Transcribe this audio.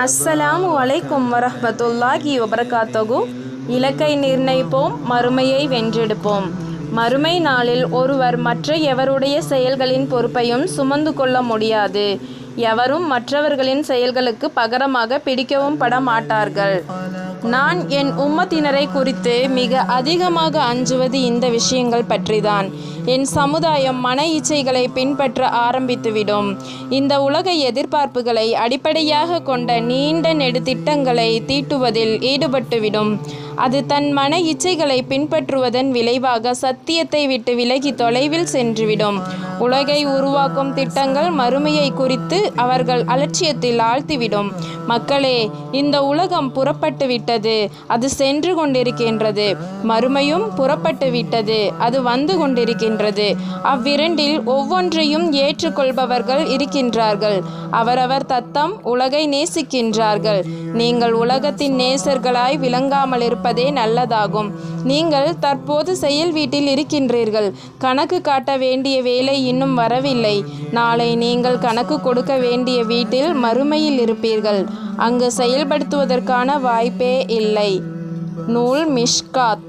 அஸ்ஸலாமு வலைக்கும் வரஹ்மத்துல்லாஹி வபரகாத்தகு இலக்கை நிர்ணயிப்போம் மறுமையை வென்றெடுப்போம். மறுமை நாளில் ஒருவர் மற்ற எவருடைய செயல்களின் பொறுப்பையும் சுமந்து கொள்ள முடியாது. எவரும் மற்றவர்களின் செயல்களுக்கு பகரமாக பிடிக்கவும் பட மாட்டார்கள். நான் என் உம்மத்தினரை குறித்து மிக அதிகமாக அஞ்சுவது இந்த விஷயங்கள் பற்றிதான். என் சமுதாயம் மன இச்சைகளை பின்பற்ற ஆரம்பித்துவிடும். இந்த உலக எதிர்பார்ப்புகளை அடிப்படையாக கொண்ட நீண்ட நெடுத்திட்டங்களை தீட்டுவதில் ஈடுபட்டுவிடும். அது தன் மன இச்சைகளை பின்பற்றுவதன் விளைவாக சத்தியத்தை விட்டு விலகி தொலைவில் சென்றுவிடும். உலகை உருவாக்கும் திட்டங்கள் மறுமையை குறித்து அவர்கள் அலட்சியத்தில் ஆழ்த்திவிடும். மக்களே இந்த உலகம் புறப்பட்டு விட்டது அது சென்று கொண்டிருக்கின்றது. மறுமையும் புறப்பட்டு விட்டது அது வந்து கொண்டிருக்கின்றது. அவ்விரண்டில் ஒவ்வொன்றையும் ஏற்றுக்கொள்பவர்கள் இருக்கின்றார்கள். அவரவர் தத்தம் உலகை நேசிக்கின்றார்கள். நீங்கள் உலகத்தின் நேசர்களாய் விளங்காமல் இருப்பதே நல்லதாகும். நீங்கள் தற்போது செயல் வீட்டில் இருக்கின்றீர்கள். கணக்கு காட்ட வேண்டிய வேலை இன்னும் வரவில்லை. நாளை நீங்கள் கணக்கு கொடுக்க வேண்டிய வீட்டில் மறுமையில் இருப்பீர்கள். அங்கு செயல்படுத்துவதற்கான வாய்ப்பே இல்லை. நூல் மிஷ்காத்.